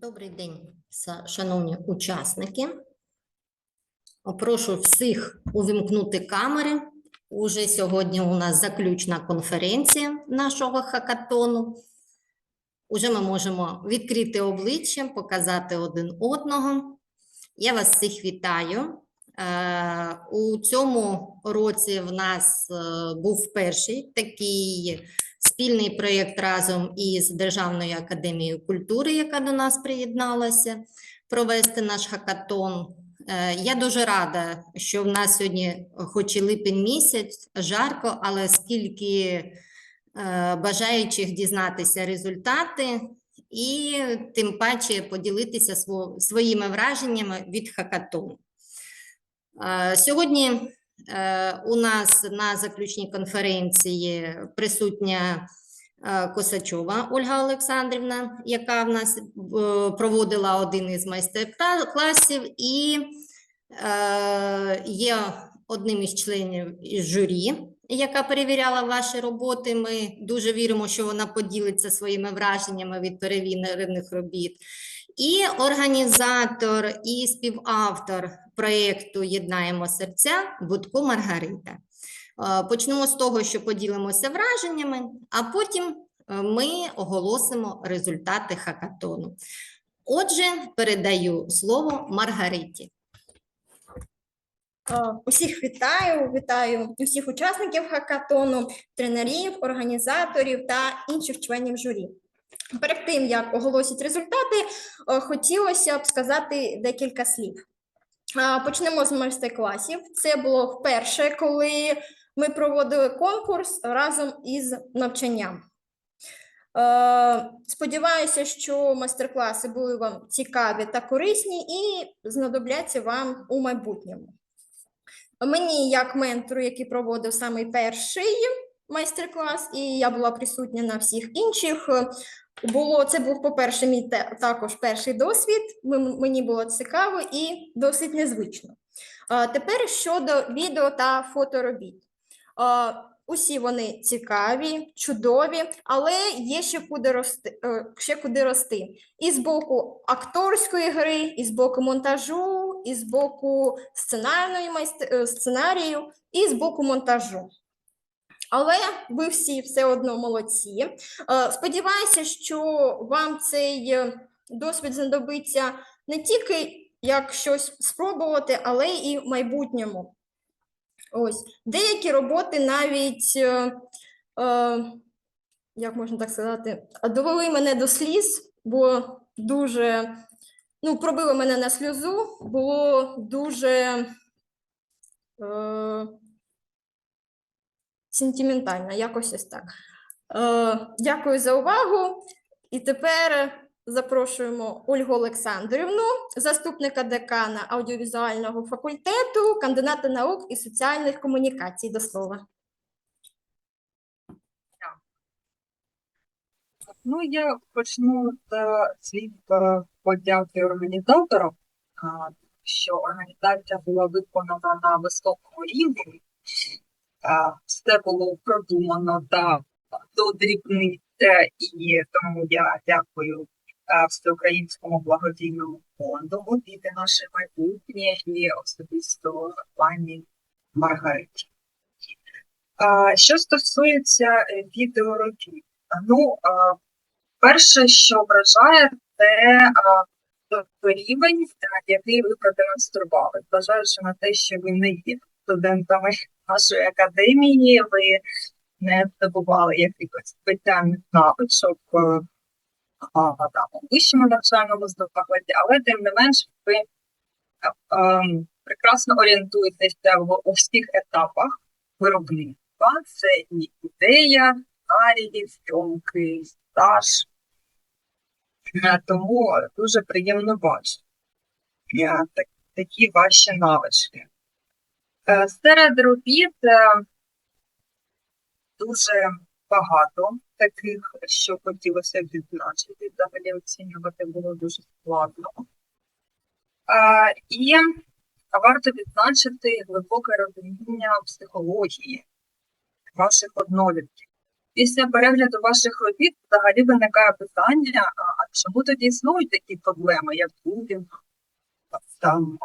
Добрий день, шановні учасники. Прошу всіх увімкнути камери. Уже сьогодні у нас заключна конференція нашого хакатону. Уже ми можемо відкрити обличчя, показати один одного. Я вас всіх вітаю. Е, У цьому році в нас е, був перший такий спільний проєкт разом із Державною академією культури, яка до нас приєдналася, провести наш хакатон. Е, Я дуже рада, що в нас сьогодні, хоч і липень місяць, жарко, але скільки е, бажаючих дізнатися результати, і тим паче поділитися своїми враженнями від хакатону. Е, Сьогодні у нас на заключній конференції присутня е, Косачова Ольга Олександрівна, яка в нас е, проводила один із майстер-класів і е, є одним із членів журі, яка перевіряла ваші роботи. Ми дуже віримо, що вона поділиться своїми враженнями від перевірених робіт. І організатор і співавтор проєкту Єднаємо серця Будко Маргарита. Е, Почнемо з того, що поділимося враженнями, а потім е, ми оголосимо результати хакатону. Отже, передаю слово Маргариті. Е, Усіх вітаю, вітаю усіх учасників хакатону, тренерів, організаторів та інших членів журі. Перед тим як оголосять результати, хотілося б сказати декілька слів. Почнемо з майстер-класів. Це було вперше, коли ми проводили конкурс разом із навчанням. Е, Сподіваюся, що майстер-класи були вам цікаві та корисні і знадобляться вам у майбутньому. Мені, як ментору, який проводив саме перший майстер-клас, і я була присутня на всіх інших. Було це був, по-перше, мій також перший досвід. Мені було цікаво і досить незвично. Тепер щодо відео та фоторобіт. Усі вони цікаві, чудові, але є ще куди рости. е, Ще куди рости. І з боку акторської гри, і з боку монтажу, і з боку сценарної майст... е, сценарію, і з боку монтажу. Але ви всі все одно молодці. Е, Сподіваюся, що вам цей е, досвід знадобиться не тільки як щось спробувати, але і в майбутньому. Ось деякі роботи навіть, е, як можна так сказати, довели мене до сліз, бо дуже ну, пробили мене на сльозу, було дуже сентиментально, якось ось так. Е, дякую за увагу. І тепер запрошуємо Ольгу Олександрівну, заступника декана аудіовізуального факультету, кандидата наук і соціальних комунікацій до слова. Ну, я почну з слів е, подяки організаторам, що організація була виконана на високому рівні. Все було продумано та до дрібниць, е, і тому я дякую Всеукраїнському благодійному фонду «Діти наше майбутнє» і особисто пані Маргариті. Що стосується е, відеоробіт, ну, Перше, що вражає, це рівень, який ви продемонстрували. Зважаючи на те, що ви не є студентами нашої академії, ви не здобували якихось спеціальних навичок е, у вищому навчальному закладі, але тим не менш ви е, ем, прекрасно орієнтуєтеся в у всіх етапах виробництва. Це і ідея, сценарії, зйомки, стаж. Е, Тому дуже приємно бачити такі ваші навички. Е, Серед робіт е, дуже багато таких, що хотілося відзначити. Взагалі оцінювати було дуже складно. Е, І варто відзначити глибоке розуміння психології ваших однолітків. Після перегляду ваших робіт взагалі виникає питання, а, чому тоді існують такі проблеми, як булінг, там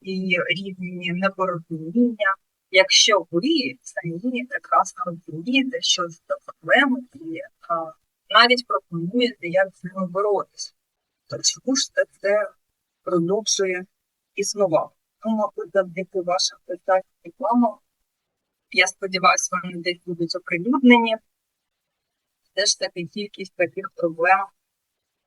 і рівні непорозуміння, якщо ви самі прекрасно розумієте, що це проблеми, і а, навіть пропонуєте, як з ними боротися, то чому ж це, це продовжує існувати? Ну, мабуть, завдяки вашим питань рекламам, я сподіваюся, вони десь будуть оприлюднені. Все ж таки кількість таких проблем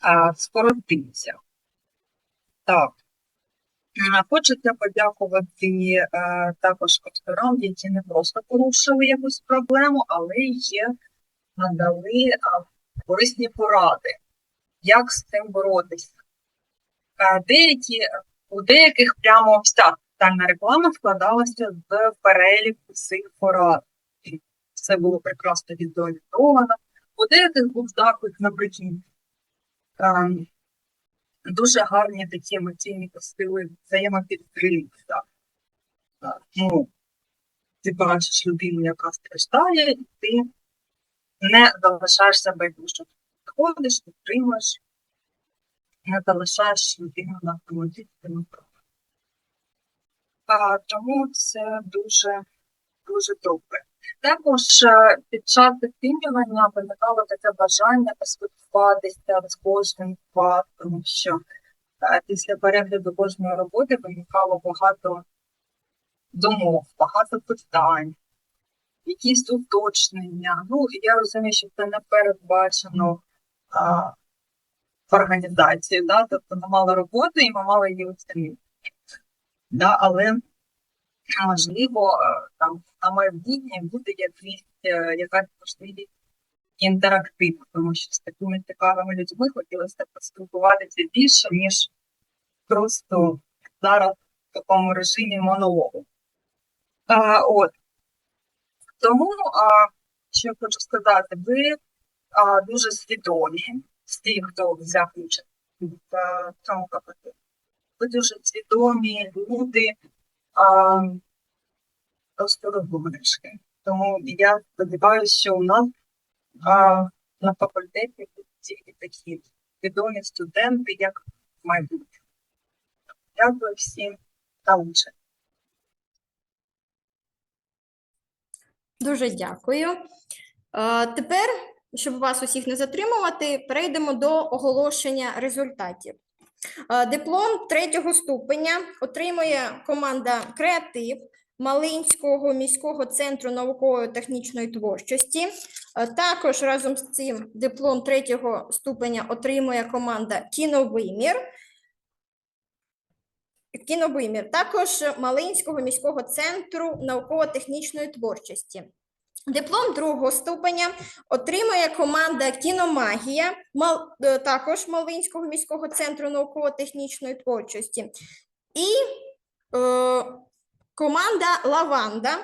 а, скоротиться. Так. Хочеться подякувати е, також авторам, які не просто порушили якусь проблему, але є надали а, корисні поради, як з цим боротися. Е, Деякі, у деяких прямо вся соціальна реклама складалася з переліку цих порад. Все було прекрасно візуалізовано. У деяких був заклик наприкінці. Ем, дуже гарні такі емоційні посили. Так, Ну, ти бачиш людину, яка страждає, і ти не залишаєшся байдужим. Ходиш, підтримуєш, не залишаєш людину на автоматичному а, Тому це дуже, дуже добре. Також е, під час оцінювання виникало таке бажання поспілкуватися з кожним тому що е, після перегляду кожної роботи виникало багато думок, багато питань, якісь уточнення. Ну, я розумію, що це не передбачено а, в організації, да? тобто ми мали роботу і ми мали її оцінити. Да? Але можливо, е, там на майбутнє буде якісь, е, якась можливість інтерактиву, тому що з такими цікавими людьми хотілося поспілкуватися більше, ніж просто зараз в такому режимі монологу. А, от. Тому, а, що я хочу сказати, ви а, дуже свідомі з тих, хто взяв участь в цьому КПТ. Ви дуже свідомі люди, розумнички. Тому я сподіваюся, що у нас а, на факультеті тільки такі відомі студенти, як в майбутньому. Дякую всім та участь. Дуже дякую. Тепер, щоб вас усіх не затримувати, перейдемо до оголошення результатів. Е, Диплом третього ступеня отримує команда Креатив Малинського міського центру наукової технічної творчості. Е, Також разом з цим диплом третього ступеня отримує команда Кіновимір. Кіновимір, також Малинського міського центру науково-технічної творчості. Диплом другого ступеня отримує команда Кіномагія, е, також Малинського міського центру науково-технічної творчості. І е, команда Лаванда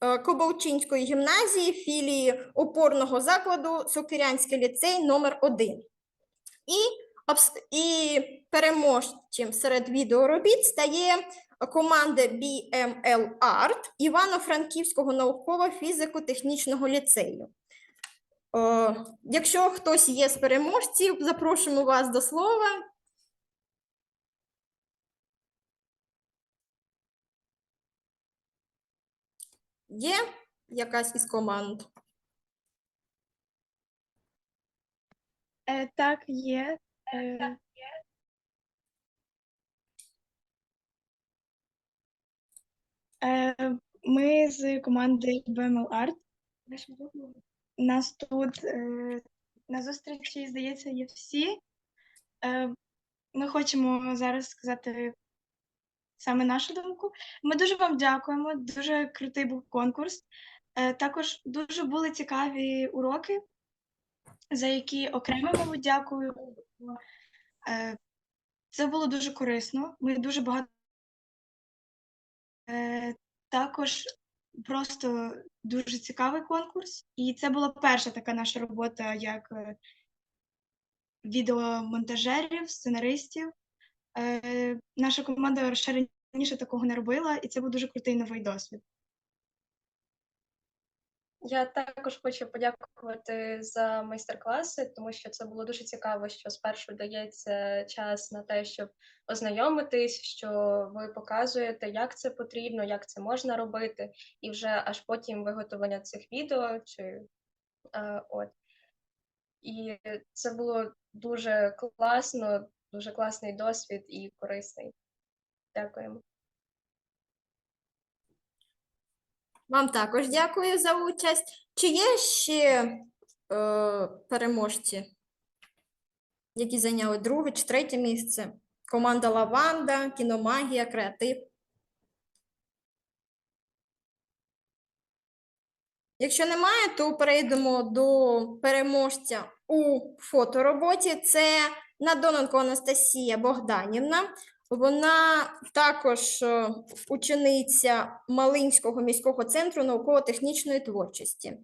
е, Кобовчинської гімназії філії опорного закладу Сокирянський ліцей номер 1 І, і переможцем серед відеоробіт стає команда BML Art Івано-Франківського науково-фізико-технічного ліцею. Е, якщо хтось є з переможців, запрошуємо вас до слова. Є якась із команд? Е, так, є. Е, ми з команди BML Art. Нас тут е, на зустрічі, здається, є всі. Е, ми хочемо зараз сказати саме нашу думку. Ми дуже вам дякуємо. Дуже крутий був конкурс. Е, також дуже були цікаві уроки, за які окремо, мабуть, дякую. Е, Це було дуже корисно. Ми дуже багато. Е, Також просто дуже цікавий конкурс. І це була перша така наша робота як е, відеомонтажерів, сценаристів. Е, Наша команда ще раніше такого не робила, і це був дуже крутий новий досвід. Я також хочу подякувати за майстер-класи, тому що це було дуже цікаво, що спершу дається час на те, щоб ознайомитись, що ви показуєте, як це потрібно, як це можна робити, і вже аж потім виготовлення цих відео чи е, от. І це було дуже класно, дуже класний досвід і корисний. Дякуємо. Вам також дякую за участь. Чи є ще е, переможці, які зайняли друге чи третє місце? Команда Лаванда, Кіномагія, Креатив. Якщо немає, то перейдемо до переможця у фотороботі. Це Надоненко Анастасія Богданівна. Вона також е, учениця Малинського міського центру науково-технічної творчості.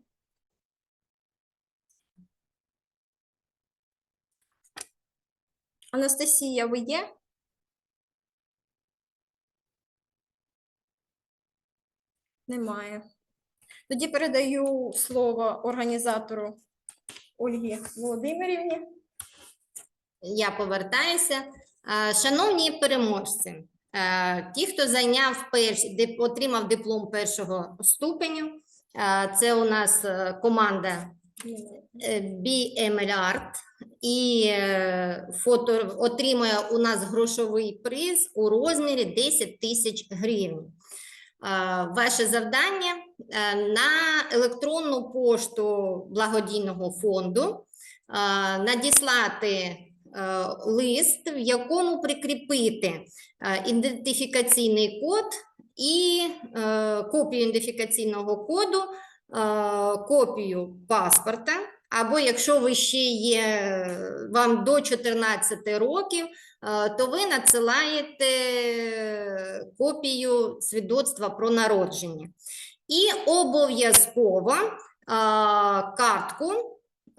Анастасія, ви є? Немає. Тоді передаю слово організатору Ольгі Володимирівні. Я повертаюся. Е, Шановні переможці, е, ті, хто зайняв перш, отримав диплом першого ступеню, е, це у нас команда е, BML Art, і фото отримує у нас грошовий приз у розмірі 10 тисяч гривень. Ваше завдання на електронну пошту благодійного фонду надіслати лист, в якому прикріпити е, ідентифікаційний код і е, копію ідентифікаційного коду, е, копію паспорта, або якщо ви ще є е, вам до 14 років, е, то ви надсилаєте копію свідоцтва про народження. І обов'язково е, картку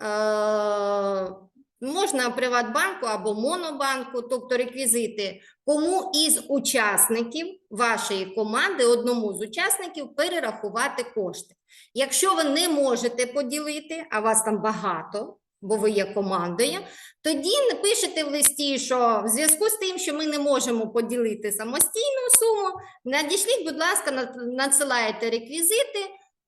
е, можна Приватбанку або Монобанку, тобто реквізити, кому із учасників вашої команди, одному з учасників, перерахувати кошти. Якщо ви не можете поділити, а вас там багато, бо ви є командою, тоді напишете в листі, що в зв'язку з тим, що ми не можемо поділити самостійну суму, надішліть, будь ласка, над- надсилаєте реквізити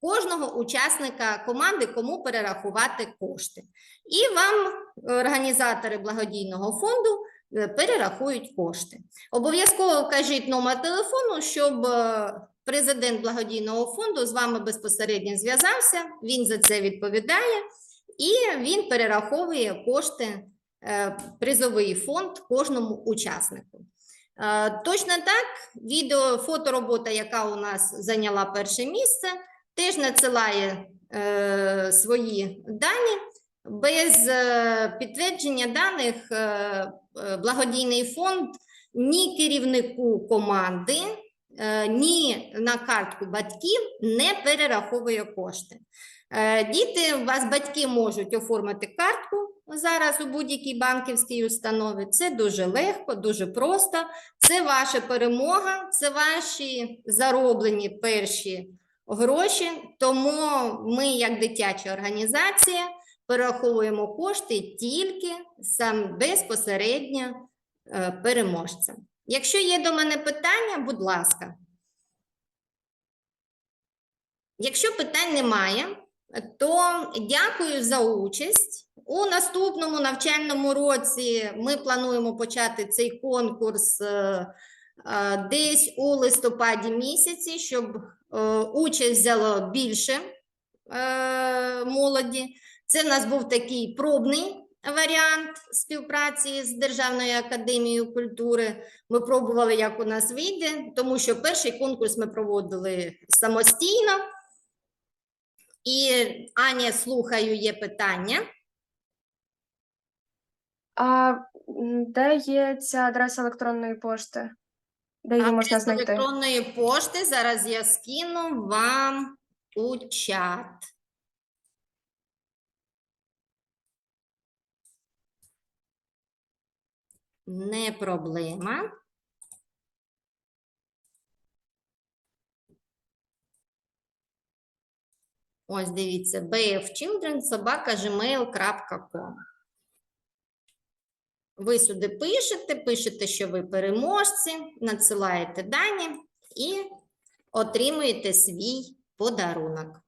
кожного учасника команди, кому перерахувати кошти. І вам організатори благодійного фонду е, перерахують кошти. Обов'язково вкажіть номер телефону, щоб е, президент благодійного фонду з вами безпосередньо зв'язався, він за це відповідає, і він перераховує кошти, е, призовий фонд кожному учаснику. Точно так, відео, фоторобота, яка у нас зайняла перше місце, теж надсилає е, свої дані. Без е, підтвердження даних е, е, благодійний фонд ні керівнику команди, е, ні на картку батьків не перераховує кошти. Е, Діти, у вас батьки можуть оформити картку зараз у будь-якій банківській установі. Це дуже легко, дуже просто. Це ваша перемога, це ваші зароблені перші гроші. Тому ми, як дитяча організація, перераховуємо кошти тільки сам безпосередньо е, переможцям. Якщо є до мене питання, будь ласка. Якщо питань немає, то дякую за участь. У наступному навчальному році ми плануємо почати цей конкурс е, е, десь у листопаді місяці, щоб участь взяло більше е, молоді. Це в нас був такий пробний варіант співпраці з Державною академією культури. Ми пробували, як у нас вийде, тому що перший конкурс ми проводили самостійно. І Аня, слухаю, є питання. А де є ця адреса електронної пошти? Де її можна знайти? електронної пошти зараз я скину вам у чат. Не проблема. Ось дивіться, bfchildren собака gmail.com. Ви сюди пишете, пишете, що ви переможці, надсилаєте дані і отримуєте свій подарунок.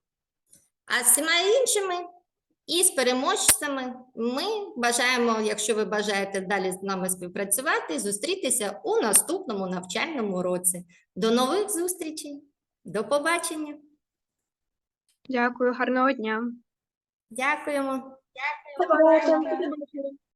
А з всіма іншими і з переможцями ми бажаємо, якщо ви бажаєте далі з нами співпрацювати, зустрітися у наступному навчальному році. До нових зустрічей, до побачення. Дякую, гарного дня. Дякуємо. Побачимо.